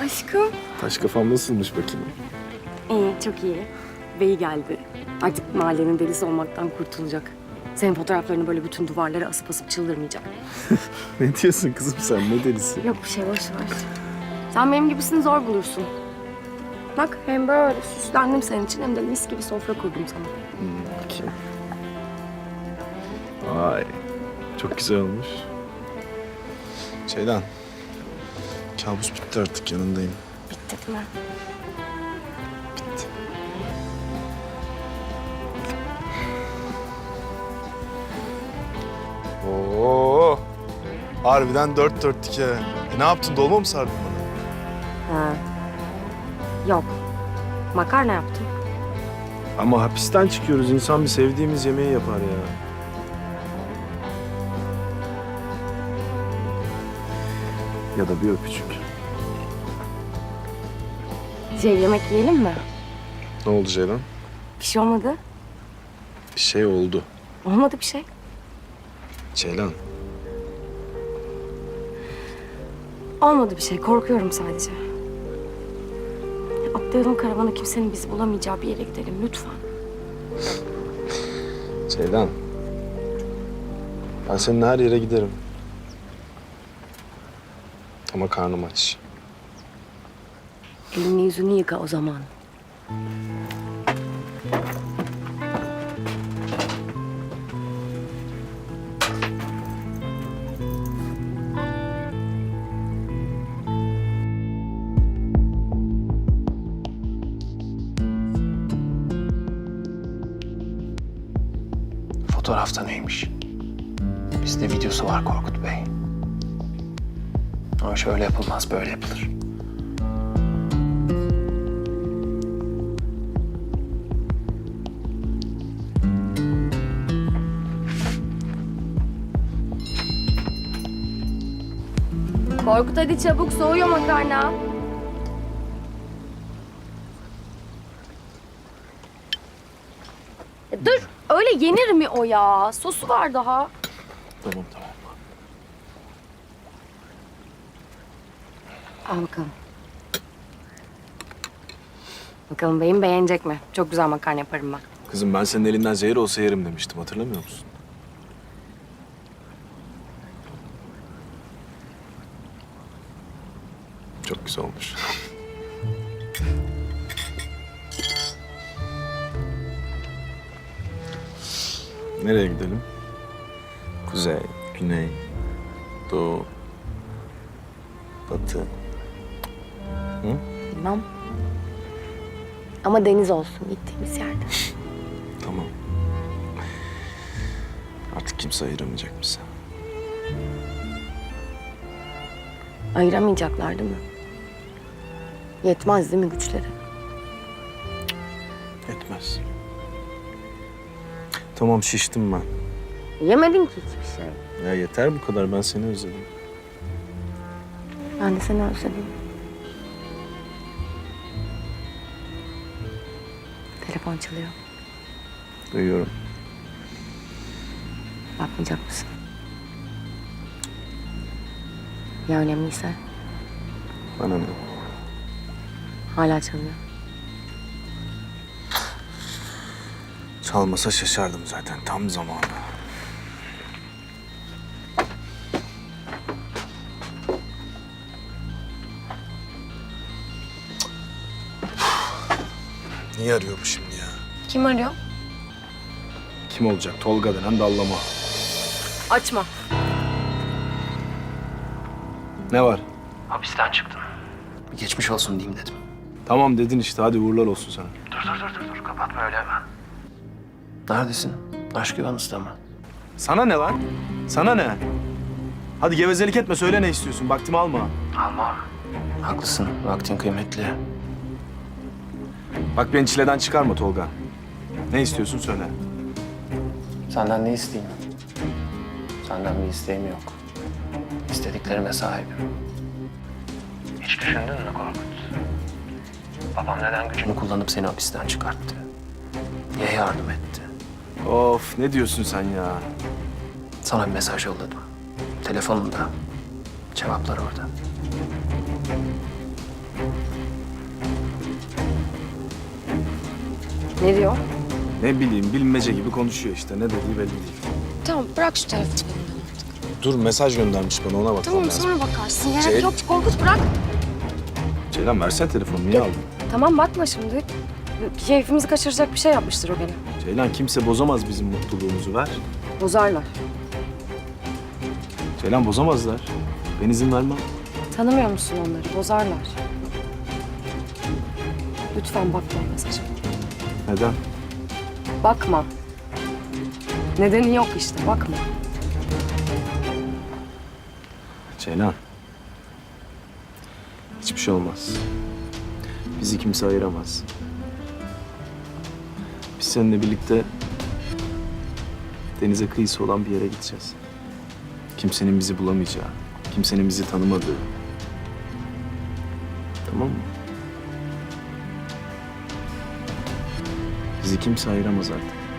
Aşkım. Taş kafam nasılmış bakayım? İyi, çok iyi. Bey geldi. Artık mahallenin delisi olmaktan kurtulacak. Senin fotoğraflarını böyle bütün duvarlara asıp asıp çıldırmayacak. Ne diyorsun kızım sen ne delisi? Yok bir şey, boş ver. Sen benim gibisini zor bulursun. Bak hem böyle süslendim senin için hem de mis gibi sofra kurdum sana. Bakayım. Vay. Çok güzel olmuş. Ceylan. Kabus bitti artık yanındayım. Bitti değil mi? Bitti. Oo. Harbiden dört dörtlük ya. E ne yaptın dolma mı sardın bana? Ha. Yok. Makarna yaptım. Ama hapisten çıkıyoruz. İnsan bir sevdiğimiz yemeği yapar ya. Ya da bir öpücük. Şey yemek yiyelim mi? Ne oldu Ceylan? Bir şey olmadı. Bir şey oldu. Olmadı bir şey. Ceylan. Olmadı bir şey. Korkuyorum sadece. Atlayalım karavana kimsenin bizi bulamayacağı bir yere gidelim lütfen. Ceylan. Ben seninle her yere giderim. Ama karnım aç. Elini yüzünü yıka o zaman. Fotoğrafta neymiş? Bizde videosu var Korkut Bey. Ama şöyle yapılmaz, böyle yapılır. Korkut hadi çabuk soğuyor makarna. Ya dur öyle yenir mi o ya? Sosu var daha. Tamam tamam. Al bakalım. Bakalım beyim beğenecek mi? Çok güzel makarna yaparım ben. Kızım ben senin elinden zehir olsa yerim demiştim. Hatırlamıyor musun? Çok güzel olmuş. Nereye gidelim? Kuzey, güney, doğu, batı. Bilmem. Ama deniz olsun gittiğimiz yerde. Tamam. Artık kimse ayıramayacak bizi. Ayıramayacaklar değil mi? Yetmez değil mi güçleri? Etmez. Tamam şiştim ben. Yemedin ki hiçbir şey. Ya yeter bu kadar ben seni özledim. Ben de seni özledim. Telefon çalıyor. Duyuyorum. Bakmayacak mısın? Ya önemliyse? Bana ne? Hala çalıyor. Çalmasa şaşardım zaten tam zamanı. Niye arıyor bu şimdi? Kim arıyor? Kim olacak? Tolga denen dallama. Açma. Ne var? Hapisten çıktım. Bir geçmiş olsun diyeyim dedim. Tamam dedin işte hadi uğurlar olsun sana. Dur dur dur dur, dur. kapatma öyle hemen. Neredesin? Aşk yuvanızda mı? Sana ne lan? Sana ne? Hadi gevezelik etme söyle ne istiyorsun vaktimi alma. Almam. Haklısın, vaktin kıymetli. Bak beni çileden çıkarma Tolga. Ne istiyorsun söyle. Senden ne isteyeyim? Senden bir isteğim yok. İstediklerime sahibim. Hiç düşündün mü Korkut? Babam neden gücünü kullanıp seni hapisten çıkarttı? Niye yardım etti? Of ne diyorsun sen ya? Sana bir mesaj yolladım. Telefonumda. Cevaplar orada. Ne diyor? Ne bileyim bilmece gibi konuşuyor işte. Ne dediği belli değil. Tamam bırak şu telefonu. Dur mesaj göndermiş bana ona bakmam Tamam lazım. sonra bakarsın. Gerek Şey- yok Korkut bırak. Ceylan versene telefonu niye aldın? Tamam bakma şimdi. Keyfimizi kaçıracak bir şey yapmıştır o gene. Ceylan kimse bozamaz bizim mutluluğumuzu ver. Bozarlar. Ceylan bozamazlar. Ben izin vermem. Tanımıyor musun onları? Bozarlar. Lütfen bakma mesaja. Neden? Bakma. Nedeni yok işte bakma. Ceylan. Hiçbir şey olmaz. Bizi kimse ayıramaz. Biz seninle birlikte denize kıyısı olan bir yere gideceğiz. Kimsenin bizi bulamayacağı, kimsenin bizi tanımadığı. Tamam mı? Bizi kimse ayıramaz artık.